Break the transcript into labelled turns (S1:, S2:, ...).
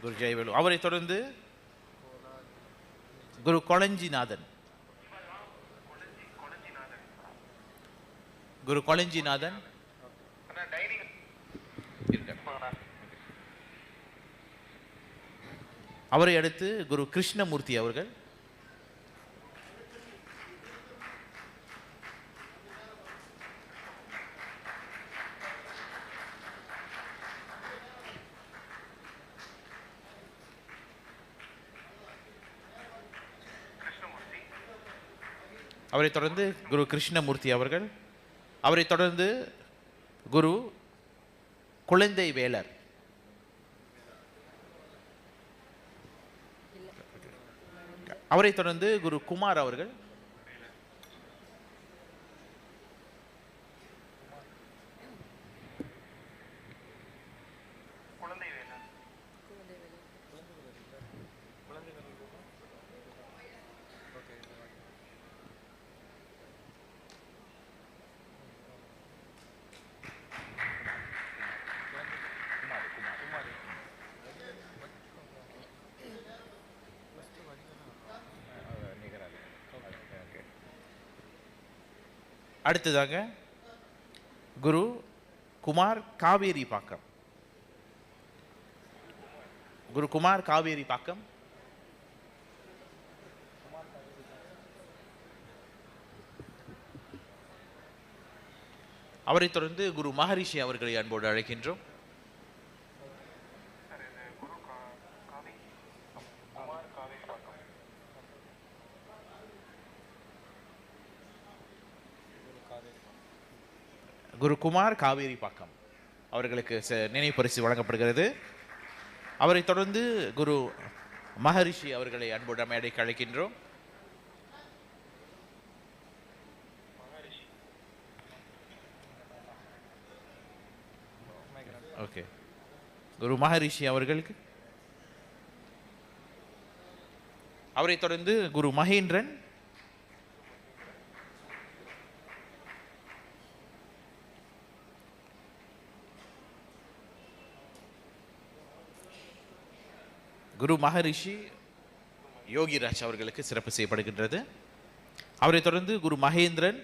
S1: குரு ஜெயவேலு அவரை தொடர்ந்து குரு கொளஞ்சிநாதன். குரு கொளஞ்சிநாதன். அவரை அடுத்து குரு கிருஷ்ணமூர்த்தி அவர்கள். அவரை தொடர்ந்து குரு கிருஷ்ணமூர்த்தி அவர்கள் அவரை தொடர்ந்து குரு குழந்தை வேலர். அவரை தொடர்ந்து குரு குமார் அவர்கள் அடுத்ததாக குரு குமார் காவேரி பாக்கம். குரு குமார் காவேரி பாக்கம். அவரை தொடர்ந்து குரு மகரிஷி அவர்களை அன்போடு அழைக்கின்றோம். குருகுமார் காவேரி பாக்கம். அவர்களுக்கு நினைவு பரிசு வழங்கப்படுகிறது. அவரை தொடர்ந்து குரு மகரிஷி அவர்களை அன்போடு மேடைக்கு அழைக்கின்றோம். ஓகே. குரு மகரிஷி அவர்களுக்கு. அவரை தொடர்ந்து குரு மகேந்திரன் குரு மகரிஷி யோகிராஜ் அவர்களுக்கு சிறப்பு செய்யப்படுகின்றது. அவரை தொடர்ந்து குரு மகேந்திரன்